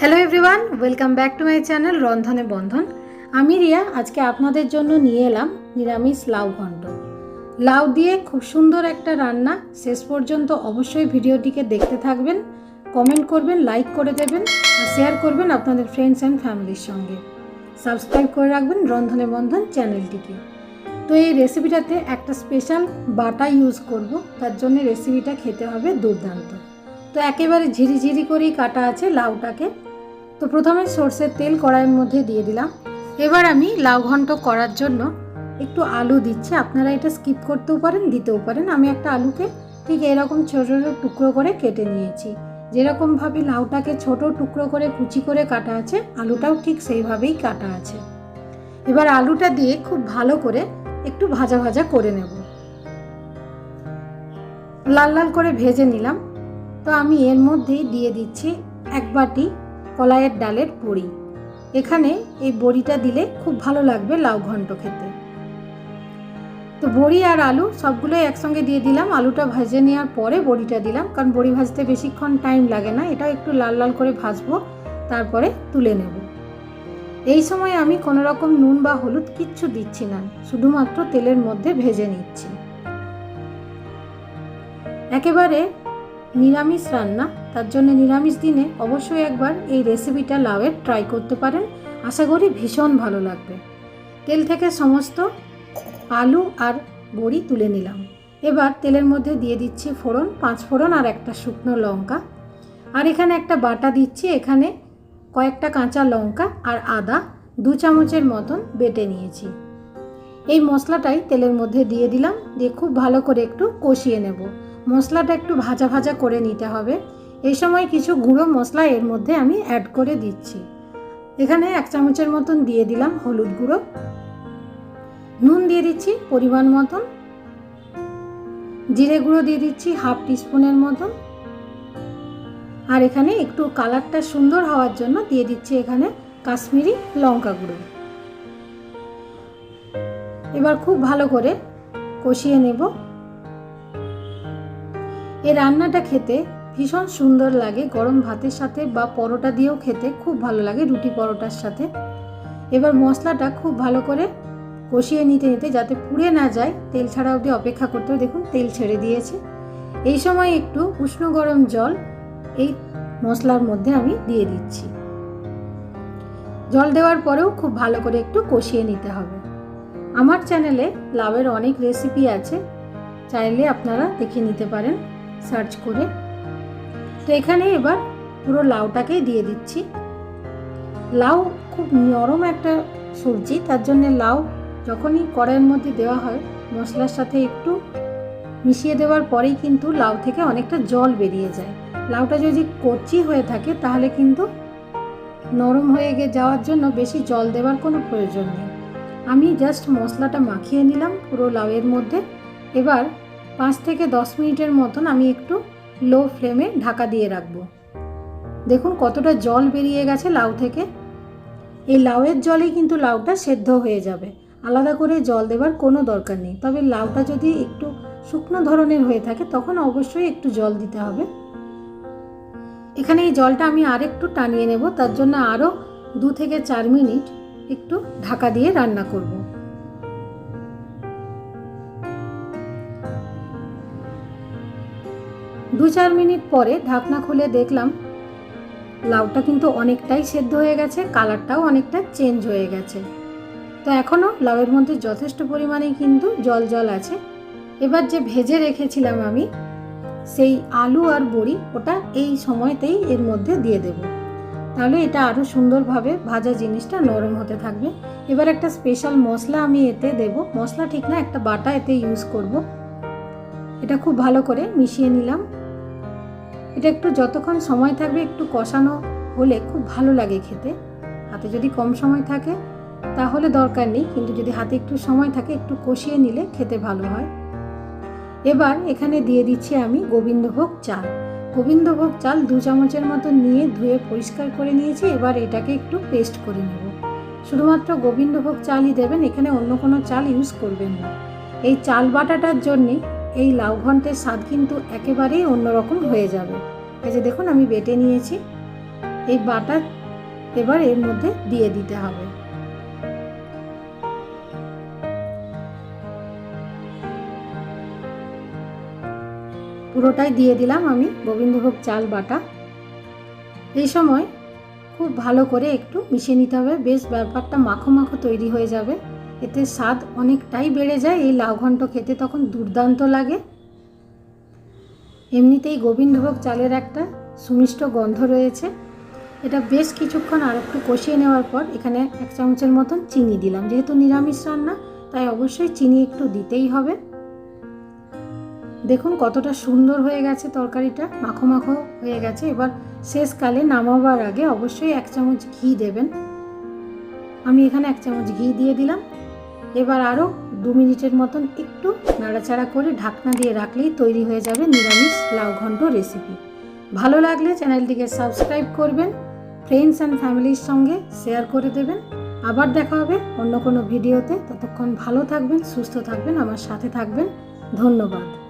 Hello everyone welcome back to my channel Rondhone Bondhon আমি রিয়া, আজকে আপনাদের জন্য নিয়ে এলাম নিরামিষ লাউ ঘন্ট। লাউ দিয়ে খুব সুন্দর একটা রান্না। শেষ পর্যন্ত অবশ্যই ভিডিওটিকে দেখতে থাকবেন কমেন্ট করবেন লাইক করে দেবেন, আর শেয়ার করবেন আপনাদের ফ্রেন্ডস অ্যান্ড ফ্যামিলির সঙ্গে। সাবস্ক্রাইব করে রাখবেন রন্ধনে বন্ধন চ্যানেলটিকে। তো এই রেসিপিটাতে একটা স্পেশাল বাটা ইউজ করব, তার জন্য রেসিপিটা খেতে হবে দুর্দান্ত। তো একেবারে ঝিরিঝিরি করেই কাটা আছে লাউটাকে। তো প্রথমে সর্ষের তেল কড়াইয়ের মধ্যে দিয়ে দিলাম। এবার আমি লাউ ঘন্ট করার জন্য একটু আলু দিচ্ছি। আপনারা এটা স্কিপ করতেও পারেন, দিতেও পারেন। আমি একটা আলুকে ঠিক এরকম ছোটো ছোটো টুকরো করে কেটে নিয়েছি। যেরকমভাবে লাউটাকে ছোট টুকরো করে কুচি করে কাটা আছে, আলুটাও ঠিক সেইভাবেই কাটা আছে। এবার আলুটা দিয়ে খুব ভালো করে একটু ভাজা ভাজা করে নেব। লাল লাল করে ভেজে নিলাম। তো আমি এর মধ্যেই দিয়ে দিচ্ছি এক বাটি কলাইয়ের ডালের বড়ি এখানে এই বড়িটা দিলে খুব ভালো লাগবে লাউ ঘন্ট খেতে। তো বড়ি আর আলু সবগুলো একসঙ্গে দিয়ে দিলাম। আলুটা ভেজে নেওয়ার পরে বড়িটা দিলাম, কারণ বড়ি ভাজতে বেশিক্ষণ টাইম লাগে না। এটা একটু লাল লাল করে ভাজবো, তারপরে তুলে নেব। এই সময় আমি কোনো রকম নুন বা হলুদ কিচ্ছু দিচ্ছি না, শুধুমাত্র তেলের মধ্যে ভেজে নিচ্ছি। একেবারে নিরামিষ রান্না, তার জন্য নিরামিষ দিনে অবশ্যই একবার এই রেসিপিটা লাউয়ের ট্রাই করতে পারেন। আশা করি ভীষণ ভালো লাগবে। তেল থেকে সমস্ত আলু আর বড়ি তুলে নিলাম। এবার তেলের মধ্যে দিয়ে দিচ্ছি ফোড়ন, পাঁচ ফোড়ন আর একটা শুকনো লঙ্কা। আর এখানে একটা বাটা দিচ্ছি, এখানে কয়েকটা কাঁচা লঙ্কা আর আদা দু চামচের মতন বেটে নিয়েছি। এই মশলাটাই তেলের মধ্যে দিয়ে দিলাম, দিয়ে খুব ভালো করে একটু কষিয়ে নেব। মশলাটা একটু ভাজা ভাজা করে নিতে হবে। এই সময় কিছু গুঁড়ো মশলা এর মধ্যে আমি অ্যাড করে দিচ্ছি। এখানে এক চামচের মতন দিয়ে দিলাম হলুদ গুঁড়ো। নুন দিয়ে দিচ্ছি পরিমাণ মতন। জিরে গুঁড়ো দিয়ে দিচ্ছি হাফ টিস্পুনের মতন। আর এখানে একটু কালারটা সুন্দর হওয়ার জন্য দিয়ে দিচ্ছি এখানে কাশ্মীরি লঙ্কা গুঁড়ো। এবার খুব ভালো করে কষিয়ে নেব। এই রান্নাটা খেতে ভীষণ সুন্দর লাগে। গরম ভাতের সাথে বা পরোটা দিয়েও খেতে খুব ভালো লাগে রুটি পরোটার সাথে। এবার মশলাটা খুব ভালো করে কষিয়ে নিতে নিতে যাতে পুড়ে না যায়, তেল ছাড়া অবধি অপেক্ষা করতে দেখুন, তেল ছেড়ে দিয়েছে। এই সময় একটু উষ্ণ গরম জল এই মশলার মধ্যে আমি দিয়ে দিচ্ছি। জল দেওয়ার পরেও খুব ভালো করে একটু কষিয়ে নিতে হবে। আমার চ্যানেলে লাভের অনেক রেসিপি আছে। চাইলে আপনারা দেখে নিতে পারেন। সার্চ করে। তো এখানে এবার পুরো লাউটাকেই দিয়ে দিচ্ছি। লাউ খুব নরম একটা সবজি, তার জন্য লাউ যখনই কড়াইয়ের মধ্যে দেওয়া হয়, মশলার সাথে একটু মিশিয়ে দেওয়ার পরেই কিন্তু লাউ থেকে অনেকটা জল বেরিয়ে যায়। লাউটা যদি কচি হয়ে থাকে, তাহলে কিন্তু নরম হয়ে যাওয়ার জন্য বেশি জল দেওয়ার কোনো প্রয়োজন নেই। আমি জাস্ট মশলাটা মাখিয়ে নিলাম পুরো লাউয়ের মধ্যে। এবার পাঁচ থেকে দশ মিনিটের মতন আমি একটু লো ফ্লেমে ঢাকা দিয়ে রাখব। দেখুন কতটা জল বেরিয়ে গেছে লাউ থেকে। এই লাউয়ের জলেই কিন্তু লাউটা সেদ্ধ হয়ে যাবে। আলাদা করে জল দেওয়ার কোনো দরকার নেই। তবে লাউটা যদি একটু শুকনো ধরনের হয়ে থাকে, তখন অবশ্যই একটু জল দিতে হবে। এখানে এই জলটা আমি আর একটু টানিয়ে নেব। তার জন্য আরও দু থেকে চার মিনিট একটু ঢাকা দিয়ে রান্না করব। দু চার মিনিট পরে ঢাকনা খুলে দেখলাম, লাউটা কিন্তু অনেকটাই সেদ্ধ হয়ে গেছে, কালারটাও অনেকটা চেঞ্জ হয়ে গেছে। তো এখনও লাউয়ের মধ্যে যথেষ্ট পরিমাণে কিন্তু জল জল আছে। এবার যে ভেজে রেখেছিলাম আমি, সেই আলু আর বড়ি ওটা এই সময়তেই এর মধ্যে দিয়ে দেব। তাহলে এটা আরও সুন্দরভাবে ভাজা জিনিসটা নরম হতে থাকবে। এবার একটা স্পেশাল মশলা আমি এতে দেব। মশলা ঠিক না, একটা বাটা এতে ইউজ করব। এটা খুব ভালো করে মিশিয়ে নিলাম। এটা একটু যতক্ষণ সময় থাকবে একটু কষানো হলে খুব ভালো লাগে খেতে। হাতে যদি কম সময় থাকে তাহলে দরকার নেই, কিন্তু যদি হাতে একটু সময় থাকে একটু কষিয়ে নিলে খেতে ভালো হয়। এবার এখানে দিয়ে দিচ্ছি আমি গোবিন্দভোগ চাল। গোবিন্দভোগ চাল দু চামচের মতো নিয়ে ধুয়ে পরিষ্কার করে নিয়েছি, এবার এটাকে একটু পেস্ট করে নেব। শুধুমাত্র গোবিন্দভোগ চালই দেবেন, এখানে অন্য কোনো চাল ইউজ করবেন না। এই চাল বাটাটার জন্যে এই লাউ ঘন্টের স্বাদ কিন্তু একেবারেই অন্যরকম হয়ে যাবে। এই যে দেখুন, আমি বেটে নিয়েছি। এই বাটা এবার এর মধ্যে দিয়ে দিতে হবে। পুরোটাই দিয়ে দিলাম আমি গোবিন্দভোগ চাল বাটা। এই সময় খুব ভালো করে একটু মিশিয়ে নিতে হবে। বেশ ব্যাপারটা মাখো মাখো তৈরি হয়ে যাবে। এতে স্বাদ অনেকটাই বেড়ে যায়। এই লাউ ঘন্ট খেতে তখন দুর্দান্ত লাগে। এমনিতেই গোবিন্দভোগ চালের একটা সুমিষ্ট গন্ধ রয়েছে। এটা বেশ কিছুক্ষণ আর একটু কষিয়ে নেওয়ার পর এখানে এক চামচের মতন চিনি দিলাম। যেহেতু নিরামিষ রান্না, তাই অবশ্যই চিনি একটু দিতেই হবে। দেখুন কতটা সুন্দর হয়ে গেছে তরকারিটা। মাখো মাখো হয়ে গেছে। এবার শেষকালে নামাবার আগে অবশ্যই এক চামচ ঘি দেবেন। আমি এখানে এক চামচ ঘি দিয়ে দিলাম। এবার আরও দু মিনিটের মতন একটু নাড়াচাড়া করে ঢাকনা দিয়ে রাখলেই তৈরি হয়ে যাবে নিরামিষ লাউ ঘন্ট রেসিপি ভালো লাগলে চ্যানেলটিকে সাবস্ক্রাইব করবেন ফ্রেন্ডস অ্যান্ড ফ্যামিলির সঙ্গে শেয়ার করে দেবেন। আবার দেখা হবে অন্য কোনো ভিডিওতে। ততক্ষণ ভালো থাকবেন, সুস্থ থাকবেন, আমার সাথে থাকবেন। ধন্যবাদ।